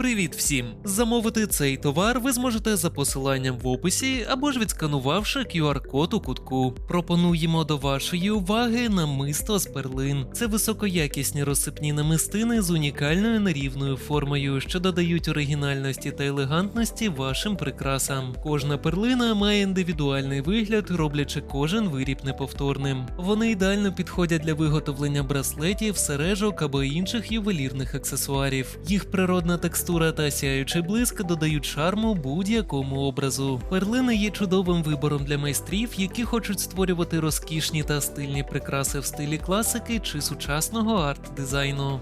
Привіт всім! Замовити цей товар ви зможете за посиланням в описі або ж відсканувавши QR-код у кутку. Пропонуємо до вашої уваги намисто з перлин. Це високоякісні розсипні намистини з унікальною нерівною формою, що додають оригінальності та елегантності вашим прикрасам. Кожна перлина має індивідуальний вигляд, роблячи кожен виріб неповторним. Вони ідеально підходять для виготовлення браслетів, сережок або інших ювелірних аксесуарів. Їх природна текстура та сяючий блиск додають шарму будь-якому образу. Перлини є чудовим вибором для майстрів, які хочуть створювати розкішні та стильні прикраси в стилі класики чи сучасного арт-дизайну.